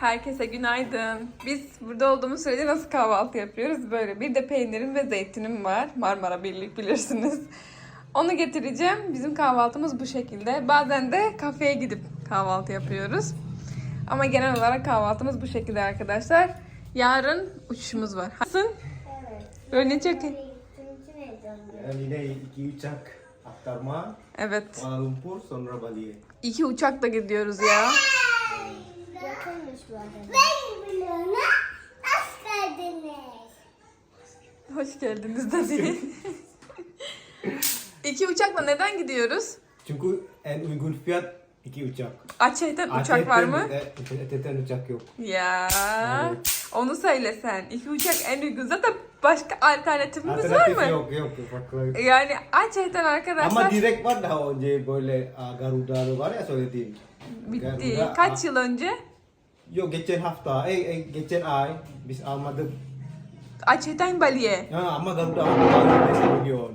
Herkese günaydın. Biz burada olduğumuz sürece nasıl kahvaltı yapıyoruz? Böyle. Bir de peynirim ve zeytinim var. Marmara Birlik bilirsiniz. Onu getireceğim. Bizim kahvaltımız bu şekilde. Bazen de kafeye gidip kahvaltı yapıyoruz. Ama genel olarak kahvaltımız bu şekilde arkadaşlar. Yarın uçuşumuz var. Nasılsın? Evet. Böyle ne çok iyi. Yani yine iki uçak aktarma Evet. Kuala Lumpur sonra Bali'ye. İki uçakla gidiyoruz ya. Yakınmış bu arada. Ben biliyorum. Hoş geldiniz. Hoş geldiniz dedi. İki uçakla neden gidiyoruz? Çünkü en uygun fiyat iki uçak. Aceh'ten uçak var mı? Ete'den uçak yok. Ya Evet. onu söylesen. İki uçak en uygun. Zaten başka alternatifimiz var Alternatif mı? yok yok. Farklı. Yani Aceh'ten arkadaşlar Ama direkt var daha önce böyle aa, Garuda var ya söylediğim. bitti. Garuda, Kaç yıl önce? Yok geçen hafta, eh, eh, geçen ay biz almadık. Aceh'ten Bali'ye. Ha, ama Garuda almadık 5 milyon.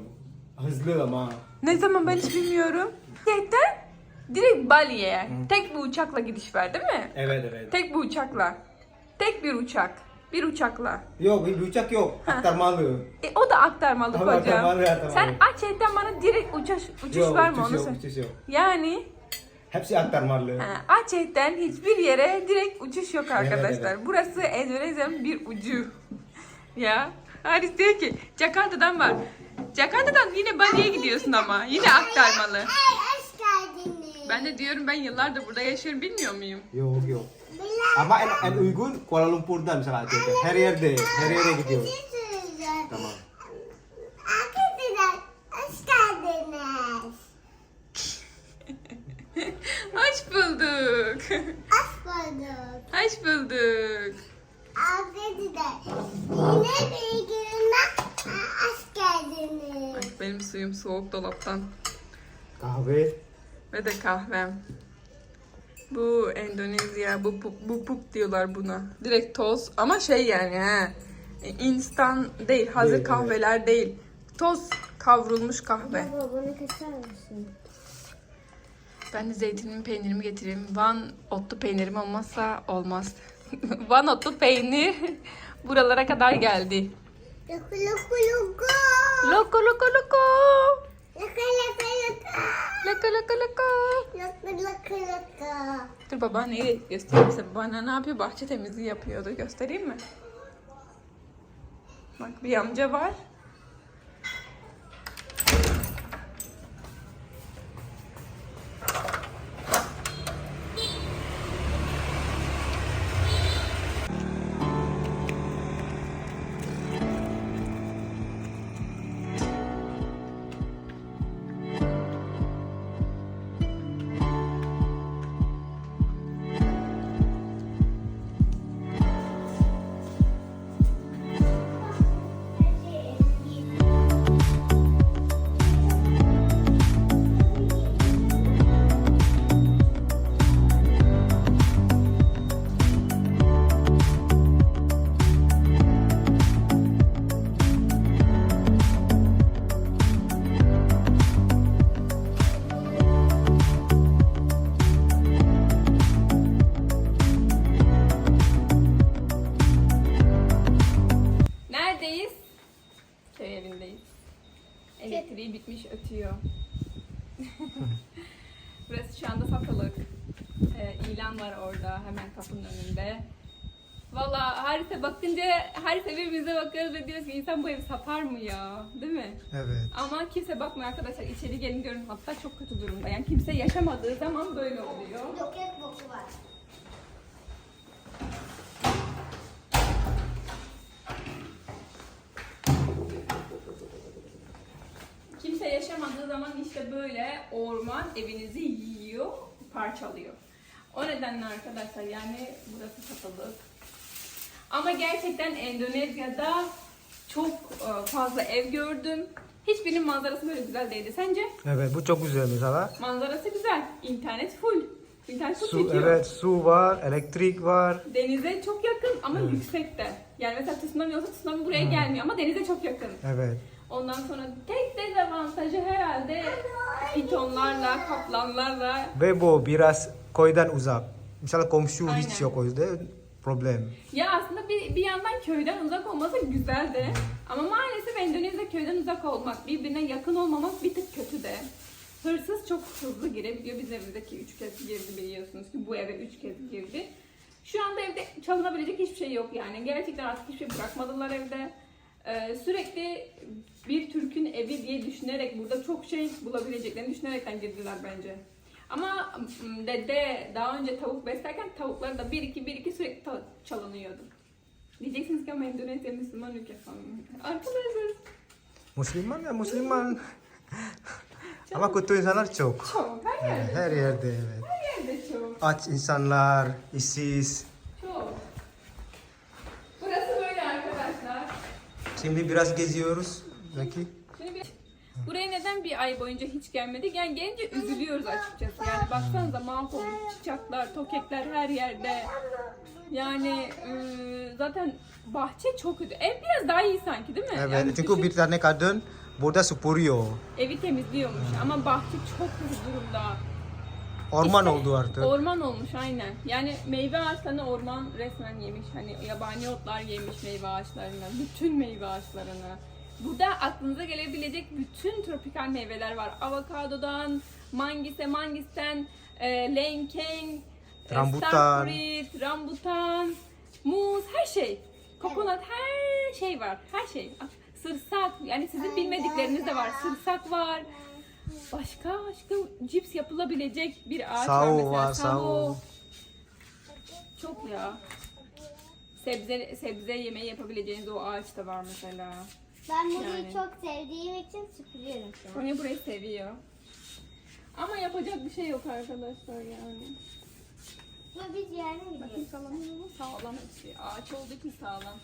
Hızlı ama. Ne zaman ben hiç bilmiyorum. Aceh'ten direkt Bali'ye. Tek bir uçakla gidiş var değil mi? Evet evet. Tek bir uçakla. Tek bir uçak. Bir uçakla. Yok bir uçak yok. Aktarmalı. E, o da aktarmalı Ama hocam. aktarmalı, aktarmalı. Sen Aceh'ten bana direkt uçuş, uçuş var mı uçuş onu yok, söyle. uçuş yok. Yani Hepsi aktarmalı. Ha, Aceh'ten hiçbir yere direkt uçuş yok arkadaşlar. evet. Burası Endonezya'nın bir ucu. ya. Haris diyor ki Jakarta'dan var. Jakarta'dan yine Bali'ye gidiyorsun ama. Yine aktarmalı. Ay hoş geldiniz. Ben de diyorum ben yıllardır burada yaşıyorum bilmiyor muyum? Yok yok. Ama en, en uygun Kuala Lumpur'dan misalnya Aceh'te. Her yerde, her yere gidiyor. Bir şey söyleyeceğim. Tamam. Arkadaşlar hoş geldiniz. Hoş bulduk. Hoş bulduk. Hoş bulduk. Arkadaşlar yine bir gününe hoş geldiniz. Ay, benim suyum soğuk dolaptan. Kahve. Ve de kahvem. Bu Endonezya, bu pup, bu pup diyorlar buna. Direkt toz ama şey yani ha. E, Instan değil, hazır Değil, evet. kahveler değil. Toz kavrulmuş kahve. Baba bunu keser misin? Ben de zeytinimi, peynirimi getireyim. Van otlu peynirim olmazsa olmaz. Van otlu peynir buralara kadar geldi. Loku loku loku. Loku. Dur babaanneyi göstereyim size. Babaanne ne yapıyor? Bahçe temizliği yapıyordu. Göstereyim mi? Bak bir amca var. Haris birbirimize bakıyoruz ve diyoruz ki insan bu evi satar mı ya? Değil mi? Evet. Ama kimse bakmıyor arkadaşlar. İçeri gelin görün hatta çok kötü durumda. Yani kimse yaşamadığı zaman böyle oluyor. Roket boku var. Kimse yaşamadığı zaman işte böyle orman evinizi yiyor, parçalıyor. O nedenle arkadaşlar yani burası satılık. Ama gerçekten Endonezya'da çok e, fazla ev gördüm. Hiçbirinin manzarası böyle güzel değildi. Sence? Evet bu çok güzel mesela. Manzarası güzel. İnternet full. İnternet çok Su, geçiyor. evet su var, elektrik var. Denize çok yakın ama Evet. yüksekte. Yani mesela tsunami olsa tsunami buraya gelmiyor ama denize çok yakın. Evet. Ondan sonra tek dezavantajı herhalde pitonlarla, kaplanlarla Ve bu biraz koydan uzak. Mesela komşu hiç Aynen. yok o yüzden problem. Ya aslında bir, bir yandan köyden uzak olması güzel de. Ama maalesef Endonezya köyden uzak olmak, birbirine yakın olmamak bir tık kötü de. Hırsız çok hızlı girebiliyor. Biz evdeki üç kez girdi biliyorsunuz ki bu eve üç kez girdi. Şu anda evde çalınabilecek hiçbir şey yok yani. Gerçekten artık hiçbir şey bırakmadılar evde. Ee, sürekli bir Türk'ün evi diye düşünerek burada çok şey bulabileceklerini düşünerekten girdiler bence. Ama dede daha önce tavuk beslerken tavukları da bir iki bir iki sürekli ta- çalınıyordu. Diyeceksiniz ki ama Endonezya Müslüman ülke falan. Arkadaşlar Müslüman ya Müslüman. Ama kötü insanlar çok. çok her yerde, Her yerde evet. her yerde çok. Aç insanlar, işsiz. Çok. Burası böyle arkadaşlar. Şimdi biraz geziyoruz. Belki. Şimdi bir... Neden bir ay boyunca hiç gelmedik? Yani gelince üzülüyoruz açıkçası. Yani baksanıza mahvolmuş çiçekler, tokekler her yerde. Yani ıı, zaten bahçe çok kötü. Ev biraz daha iyi sanki değil mi? Evet. Yani Çünkü düşün- bir tane kadın burada süpürüyor. evi temizliyormuş ama bahçe çok kötü durumda. Orman İşte oldu artık. Orman olmuş aynen. Yani meyve ağaçlarını orman resmen yemiş. Hani yabani otlar yemiş meyve ağaçlarını. Bütün meyve ağaçlarını. Burada aklınıza gelebilecek bütün tropikal meyveler var. Avokadodan, mangise, mangisten, e, lenkeng, e, Rambutan. starfruit, rambutan, muz, her şey. Kokonat, her şey var. Her şey. Sırsak, yani sizin bilmedikleriniz de var. Sırsak var. Başka başka cips yapılabilecek bir ağaç var Sao mesela. var, sao. Çok ya. Sebze sebze yemeği yapabileceğiniz o ağaç da var mesela. Ben burayı Yani. çok sevdiğim için süpürüyorum şu an. Konya burayı seviyor. Ama yapacak bir şey yok arkadaşlar yani. Ama biz yerine Bakın gidiyoruz. sağlam sağlam hepsi. Ağaç olduğu için sağlam.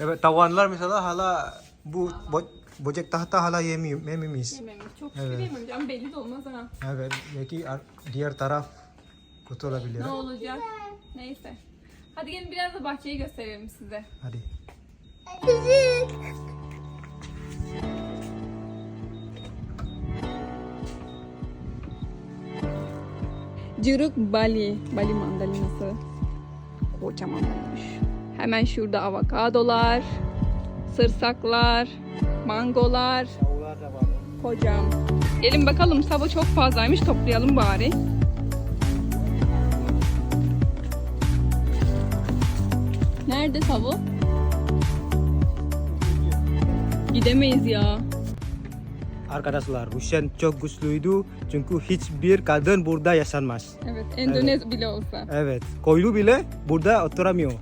Evet tavanlar mesela hala bu bo böcek tahta hala yemiyor, yememiş. Yememiş. Çok Evet. şükür yememiş ama belli de olmaz ha. Evet belki ar- diğer taraf kötü olabilir. Ne olacak? Neyse. Hadi gelin biraz da bahçeyi gösterelim size. Hadi. Cırık Bali. Bali mandalinası. Kocaman olmuş. Hemen şurada avokadolar, sırsaklar, mangolar. Kocam. Gelin bakalım sabı çok fazlaymış toplayalım bari. Nerede tavu? Gidemeyiz ya. Arkadaşlar Hüseyin çok güçlüydü çünkü hiçbir kadın burada yaşanmaz. Evet, Endonez bile olsa. Evet, koylu bile burada oturamıyor.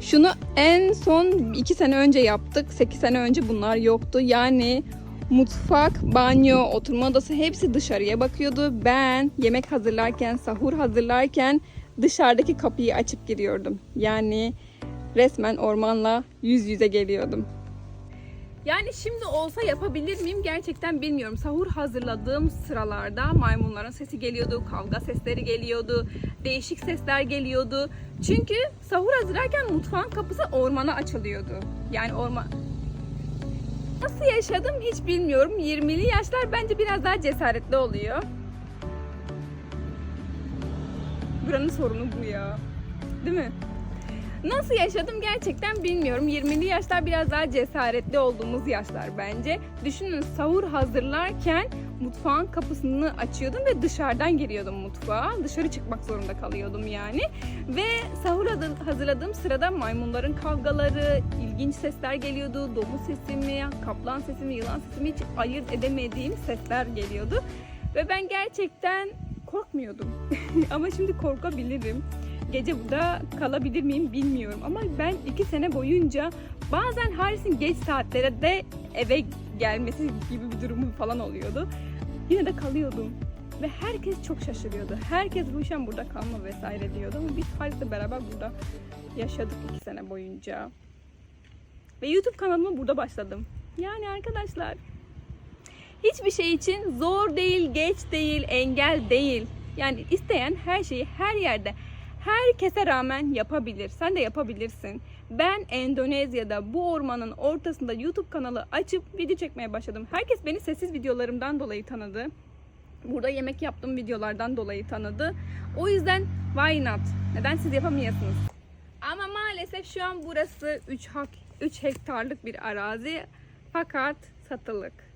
Şunu en son 2 sene önce yaptık. 8 sene önce bunlar yoktu. Yani mutfak, banyo, oturma odası hepsi dışarıya bakıyordu. Ben yemek hazırlarken, sahur hazırlarken dışarıdaki kapıyı açıp giriyordum. Yani resmen ormanla yüz yüze geliyordum. Yani şimdi olsa yapabilir miyim gerçekten bilmiyorum. Sahur hazırladığım sıralarda maymunların sesi geliyordu, kavga sesleri geliyordu, değişik sesler geliyordu. Çünkü sahur hazırlarken mutfağın kapısı ormana açılıyordu. Yani orman... Nasıl yaşadım hiç bilmiyorum. 20'li yaşlar bence biraz daha cesaretli oluyor. Buranın sorunu bu ya. Değil mi? Nasıl yaşadım gerçekten bilmiyorum. 20'li yaşlar biraz daha cesaretli olduğumuz yaşlar bence. Düşünün sahur hazırlarken mutfağın kapısını açıyordum ve dışarıdan giriyordum mutfağa. Dışarı çıkmak zorunda kalıyordum yani. Ve sahur hazır- hazırladığım sırada maymunların kavgaları, ilginç sesler geliyordu. Domuz sesi mi, kaplan sesi mi, yılan sesi mi hiç ayırt edemediğim sesler geliyordu. Ve ben gerçekten korkmuyordum. Ama şimdi korkabilirim gece burada kalabilir miyim bilmiyorum. Ama ben iki sene boyunca bazen Haris'in geç saatlere de eve gelmesi gibi bir durumu falan oluyordu. Yine de kalıyordum. Ve herkes çok şaşırıyordu. Herkes Ruşen burada kalma vesaire diyordu. Ama biz Haris'le beraber burada yaşadık iki sene boyunca. Ve YouTube kanalıma burada başladım. Yani arkadaşlar hiçbir şey için zor değil, geç değil, engel değil. Yani isteyen her şeyi her yerde herkese rağmen yapabilir. Sen de yapabilirsin. Ben Endonezya'da bu ormanın ortasında YouTube kanalı açıp video çekmeye başladım. Herkes beni sessiz videolarımdan dolayı tanıdı. Burada yemek yaptığım videolardan dolayı tanıdı. O yüzden why not? Neden siz yapamıyorsunuz? Ama maalesef şu an burası 3 hak 3 hektarlık bir arazi fakat satılık.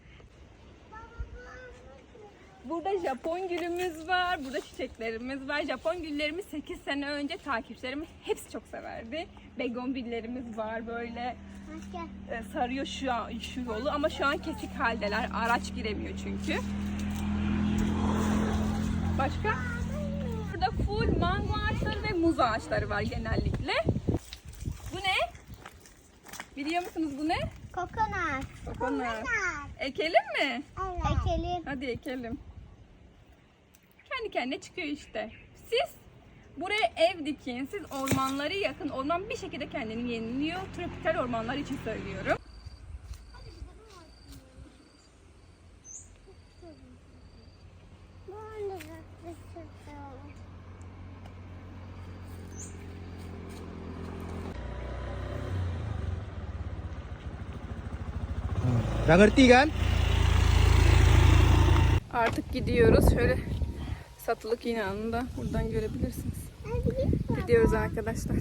Burada Japon gülümüz var, burada çiçeklerimiz var. Japon güllerimiz 8 sene önce takipçilerimiz hepsi çok severdi. Begonvillerimiz var böyle Hoş gel. e, sarıyor şu an şu yolu ama şu an kesik haldeler. Araç giremiyor çünkü. Başka? Burada full mango ağaçları ve muz ağaçları var genellikle. Bu ne? Biliyor musunuz bu ne? Kokonat. Kokonat. Ekelim mi? Evet. Ekelim. Hadi ekelim. Kendi kendine çıkıyor işte. Siz buraya ev dikin, siz ormanları yakın. Orman bir şekilde kendini yeniliyor. Tropikal ormanlar için söylüyorum. Udah ngerti kan? Artık gidiyoruz. Şöyle satılık inanını da buradan görebilirsiniz. Gidiyoruz arkadaşlar.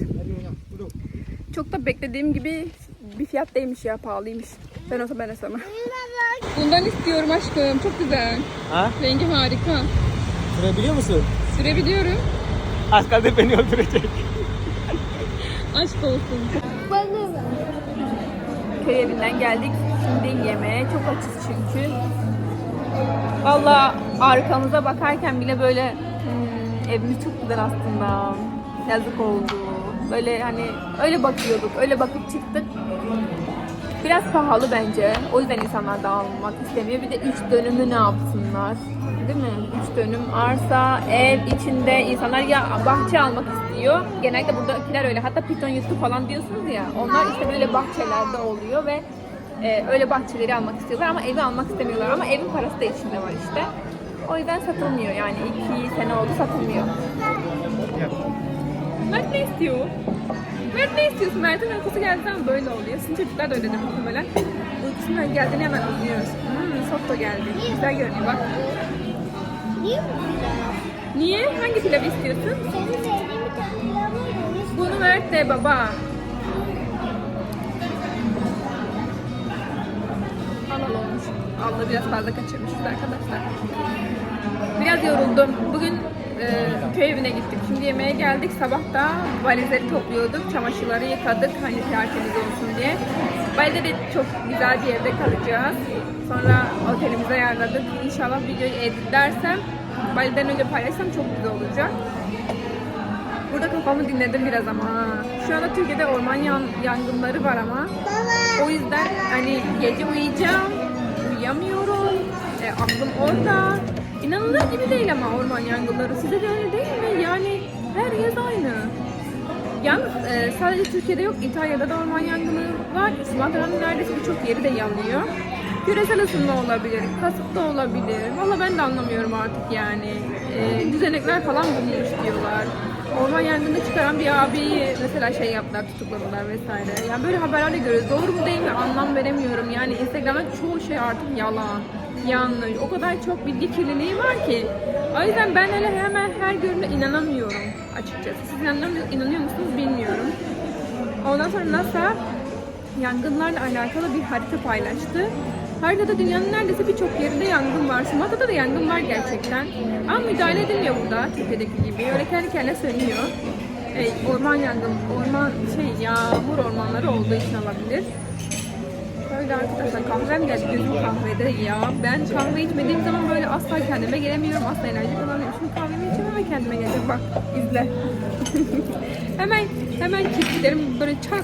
Çok da beklediğim gibi bir fiyat değilmiş ya pahalıymış. Ben olsa ben de sana. Bundan istiyorum aşkım. Çok güzel. Ha? Rengi harika. Sürebiliyor musun? Sürebiliyorum. Az kaldı beni öldürecek. Aşk olsun. Köy evinden geldik. Şimdi yemeğe çok açız çünkü. Valla arkamıza bakarken bile böyle hmm, evimiz çok güzel aslında. Yazık oldu. Böyle hani öyle bakıyorduk. Öyle bakıp çıktık. Biraz pahalı bence. O yüzden insanlar da almak istemiyor. Bir de üç dönümü ne yapsınlar? Değil mi? Üç dönüm arsa, ev içinde insanlar ya bahçe almak istiyor. Genellikle buradakiler öyle. Hatta piton yuttu falan diyorsunuz ya. Onlar işte böyle bahçelerde oluyor ve e, öyle bahçeleri almak istiyorlar ama evi almak istemiyorlar. Ama evin parası da içinde var işte. O yüzden satılmıyor yani. iki sene oldu satılmıyor. Mert ne istiyor? Mert ne istiyorsun? Mert'in uykusu geldiği zaman böyle oluyor. Sizin çocuklar da öyledir muhtemelen. Uykusundan geldiğini hemen anlıyoruz. Hmm, softo geldi. Güzel görünüyor bak. Niye bu pilav? Niye? Hangi pilavı istiyorsun? Senin sevdiğin bir tane pilav var. Bunu Mert de baba. Anal olmuş. Abla biraz fazla kaçırmışız arkadaşlar. Biraz yoruldum. Bugün e, köy evine gittik. Şimdi yemeğe geldik. Sabah da valizleri topluyorduk. Çamaşırları yıkadık. Hani tertemiz olsun diye. Bali'de de çok güzel bir yerde kalacağız. Sonra otelimizi ayarladık. İnşallah videoyu editlersem Bali'den önce paylaşsam çok güzel olacak. Burada kafamı dinledim biraz ama. Şu anda Türkiye'de orman yan- yangınları var ama. O yüzden hani gece uyuyacağım, uyuyamıyorum. E, aklım orada. İnanılır gibi değil ama orman yangınları. Size de öyle değil mi? Yani her yaz aynı. Yalnız e, sadece Türkiye'de yok, İtalya'da da orman yangını var. Sumatra'nın neredeyse birçok yeri de yanıyor. Küresel ısınma olabilir, kasıt da olabilir. Valla ben de anlamıyorum artık yani. E, düzenekler falan bulmuş diyorlar. Orman yangını çıkaran bir abiyi mesela şey yaptılar, tutukladılar vesaire. Yani böyle haberlerle görüyoruz. Doğru mu değil mi anlam veremiyorum. Yani Instagram'da çoğu şey artık yalan, yanlış. O kadar çok bilgi kirliliği var ki. O yüzden ben hele hemen her görüne inanamıyorum açıkçası. Siz inanıyor, inanıyor musunuz bilmiyorum. Ondan sonra NASA yangınlarla alakalı bir harita paylaştı. Haritada dünyanın neredeyse birçok yerinde yangın var. Sumatra'da da yangın var gerçekten. Ama müdahale edilmiyor burada Türkiye'deki gibi. Öyle kendi kendine sönüyor. E, orman yangın, orman şey yağmur ormanları olduğu için olabilir. Böyle arkadaşlar kahvem geldi gözüm kahvede ya. Ben kahve içmediğim zaman böyle asla kendime gelemiyorum. Asla enerji kullanmıyorum. Şimdi kahvemi içeceğim hemen kendime geleceğim. Bak izle. hemen hemen kirpiklerim böyle çak.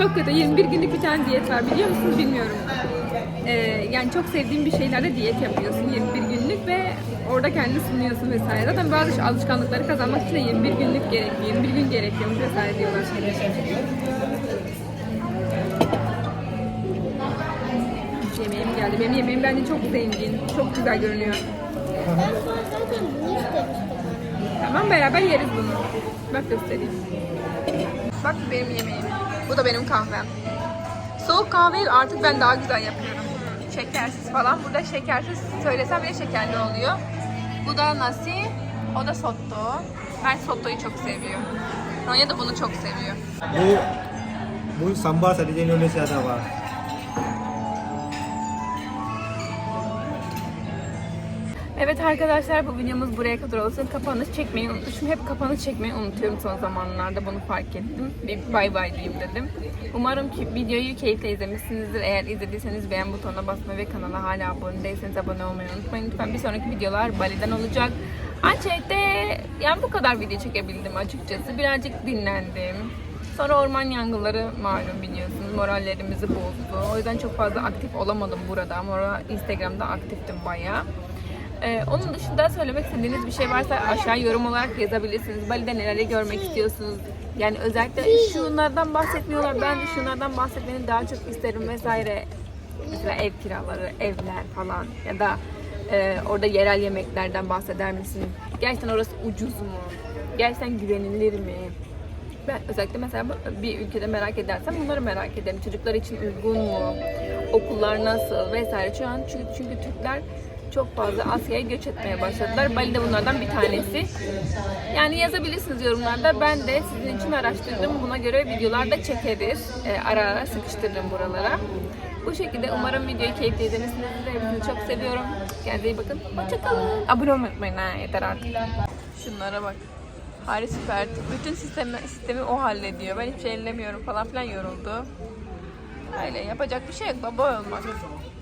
Çok kötü. 21 günlük bir tane diyet var biliyor musunuz bilmiyorum. Ee, yani çok sevdiğim bir şeylerde diyet yapıyorsun 21 günlük ve orada kendini sınıyorsun vesaire. Zaten bazı alışkanlıkları kazanmak için de 21 günlük gerekiyor, 21 gün gerekiyormuş vesaire diyorlar. Yemeğim geldi. Benim yemeğim bence çok zengin, çok güzel görünüyor. Tamam beraber yeriz bunu. Bak göstereyim. Bak benim yemeğim. Bu da benim kahvem. Soğuk kahveyi artık ben daha güzel yapıyorum. Şekersiz falan. Burada şekersiz söylesem bile şekerli oluyor. Bu da nasi. O da sotto. Ben sottoyu çok seviyorum. Ronya da bunu çok seviyor. Bu bu sambal sadece Indonesia'da var. Evet arkadaşlar bu videomuz buraya kadar olsun. Kapanış çekmeyi unutmuşum. Hep kapanış çekmeyi unutuyorum son zamanlarda. Bunu fark ettim. Bir bay bay diyeyim dedim. Umarım ki videoyu keyifle izlemişsinizdir. Eğer izlediyseniz beğen butonuna basmayı ve kanala hala abone değilseniz abone olmayı unutmayın. Lütfen bir sonraki videolar Bali'den olacak. Ançek'te yani bu kadar video çekebildim açıkçası. Birazcık dinlendim. Sonra orman yangınları malum biliyorsunuz morallerimizi bozdu. O yüzden çok fazla aktif olamadım burada ama Instagram'da aktiftim bayağı. Ee, onun dışında söylemek istediğiniz bir şey varsa aşağı yorum olarak yazabilirsiniz. Bali'de neleri görmek istiyorsunuz? Yani özellikle şunlardan bahsetmiyorlar. Ben şunlardan bahsetmeni daha çok isterim vesaire. Mesela ev kiraları, evler falan ya da e, orada yerel yemeklerden bahseder misin? Gerçekten orası ucuz mu? Gerçekten güvenilir mi? Ben özellikle mesela bir ülkede merak edersem bunları merak ederim. Çocuklar için uygun mu? Okullar nasıl vesaire. Şu an çünkü, çünkü Türkler çok fazla Asya'ya göç etmeye başladılar. Bali de bunlardan bir tanesi. Yani yazabilirsiniz yorumlarda. Ben de sizin için araştırdım. Buna göre videolar da çekeriz. Ee, ara ara sıkıştırırım buralara. Bu şekilde umarım videoyu keyifli izlemişsinizdir. Hepinizi çok seviyorum. Kendinize iyi bakın. Hoşçakalın. Abone olmayı unutmayın ha. Yeter artık. Şunlara bak. Hari süper. Bütün sistemi, sistemi o hallediyor. Ben hiçbir şey ellemiyorum falan filan yoruldu. Öyle yapacak bir şey yok. Baba olmak.